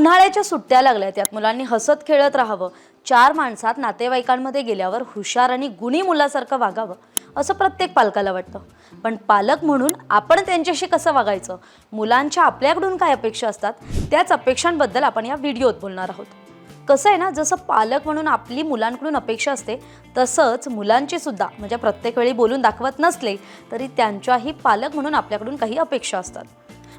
उन्हाळ्याच्या सुट्ट्या लागल्या त्यात. मुलांनी हसत खेळत राहावं. चार माणसात नातेवाईकांमध्ये गेल्यावर हुशार आणि गुणी मुलासारखं वागावं असं प्रत्येक पालकाला वाटतं. पण पालक म्हणून आपण त्यांच्याशी कसं वागायचं? मुलांच्या आपल्याकडून काय अपेक्षा असतात? त्याच अपेक्षांबद्दल आपण या व्हिडिओत बोलणार आहोत. कसं आहे ना जसं पालक म्हणून आपली मुलांकडून अपेक्षा असते तसंच मुलांची सुद्धा. म्हणजे प्रत्येक वेळी बोलून दाखवत नसले तरी त्यांच्याही पालक म्हणून आपल्याकडून काही अपेक्षा असतात.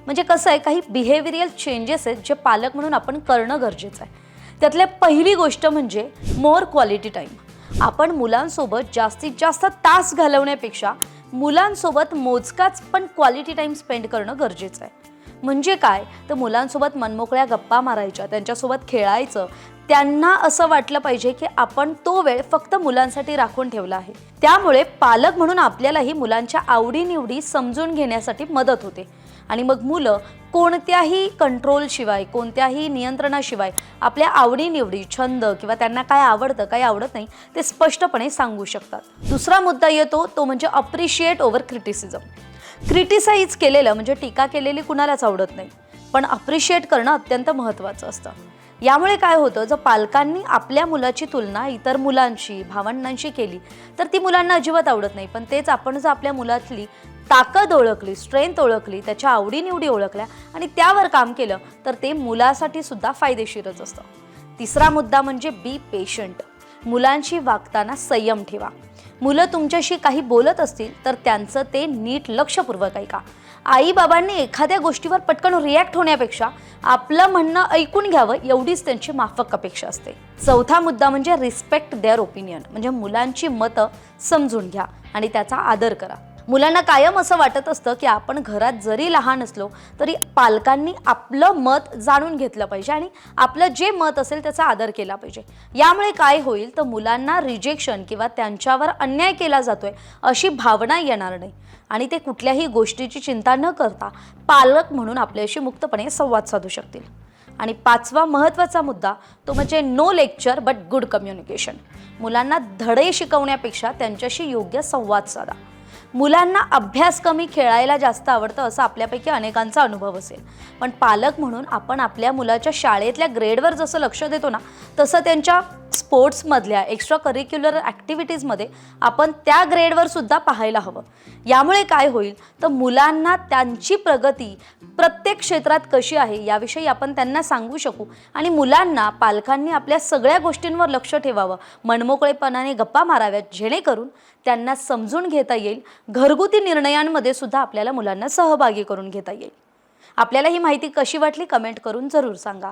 म्हणजे कसं आहे काही बिहेविरियल चेंजेस आहेत जे पालक म्हणून आपण करणं गरजेचं आहे. त्यातल्या पहिली गोष्ट म्हणजे मोर क्वालिटी टाईम आपण मुलांसोबत जास्तीत जास्त तास घालवण्यापेक्षा मुलांसोबत मोजकाच पण क्वालिटी टाईम स्पेंड करणं गरजेचं आहे. म्हणजे काय? तर मुलांसोबत मनमोकळ्या गप्पा मारायच्या त्यांच्यासोबत खेळायचं त्यांना असं वाटलं पाहिजे की आपण तो वेळ फक्त मुलांसाठी राखून ठेवला आहे. त्यामुळे पालक म्हणून आपल्यालाही मुलांच्या आवडीनिवडी समजून घेण्यासाठी मदत होते. आणि मग मुलं कोणत्याही कंट्रोलशिवाय कोणत्याही नियंत्रणाशिवाय आपल्या आवडीनिवडी छंद किंवा त्यांना काय आवडतं काय आवडत नाही ते स्पष्टपणे सांगू शकतात. दुसरा मुद्दा येतो तो म्हणजे अप्रिशिएट ओव्हर क्रिटिसिझम क्रिटिसाइज केलेलं म्हणजे टीका केलेली कुणालाच आवडत नाही. पण अप्रिशिएट करणं अत्यंत महत्त्वाचं असतं. यामुळे काय होतं जर पालकांनी आपल्या मुलाची तुलना इतर मुलांशी भावंडांशी केली तर ती मुलांना अजिबात आवडत नाही. पण तेच आपण जर आपल्या मुलातली ताकद ओळखली स्ट्रेंथ ओळखली त्याच्या आवडीनिवडी ओळखल्या आणि त्यावर काम केलं तर ते मुलासाठी सुद्धा फायदेशीरच असतं. तिसरा मुद्दा म्हणजे बी पेशंट मुलांशी वागताना संयम ठेवा. मुलं तुमच्याशी काही बोलत असतील तर त्यांचं ते नीट लक्षपूर्वक ऐका. आई बाबांनी एखाद्या गोष्टीवर पटकन रिॲक्ट होण्यापेक्षा आपलं म्हणणं ऐकून घ्यावं एवढीच त्यांची माफक अपेक्षा असते. चौथा मुद्दा म्हणजे रिस्पेक्ट देअर ओपिनियन म्हणजे मुलांची मतं समजून घ्या आणि त्याचा आदर करा. मुलांना कायम असं वाटत असतं की आपण घरात जरी लहान असलो तरी पालकांनी आपलं मत जाणून घेतलं पाहिजे आणि आपलं जे मत असेल त्याचा आदर केला पाहिजे. यामुळे काय होईल? तर मुलांना रिजेक्शन किंवा त्यांच्यावर अन्याय केला जातोय अशी भावना येणार नाही. आणि ते कुठल्याही गोष्टीची चिंता न करता पालक म्हणून आपल्याशी मुक्तपणे संवाद साधू शकतील. आणि पाचवा महत्त्वाचा मुद्दा तो म्हणजे no lecture but good communication मुलांना धडे शिकवण्यापेक्षा त्यांच्याशी योग्य संवाद साधा. मुलांना अभ्यास कमी खेळायला जास्त आवडतं असं आपल्यापैकी अनेकांचा अनुभव असेल. पण पालक म्हणून आपण आपल्या मुलाच्या शाळेतल्या ग्रेडवर जसं लक्ष देतो ना तसं त्यांच्या स्पोर्ट्समधल्या एक्स्ट्रा करिक्युलर ॲक्टिव्हिटीजमध्ये आपण त्या ग्रेडवर सुद्धा पाहायला हवं. यामुळे काय होईल? तर मुलांना त्यांची प्रगती प्रत्येक क्षेत्रात कशी आहे याविषयी आपण त्यांना सांगू शकू. आणि मुलांना पालकांनी आपल्या सगळ्या गोष्टींवर लक्ष ठेवावं. मनमोकळेपणाने गप्पा माराव्यात जेणेकरून त्यांना समजून घेता येईल. घरगुती निर्णयांमध्ये सुद्धा आपल्याला मुलांना सहभागी करून घेता येईल. आपल्याला ही माहिती कशी वाटली? कमेंट करून जरूर सांगा.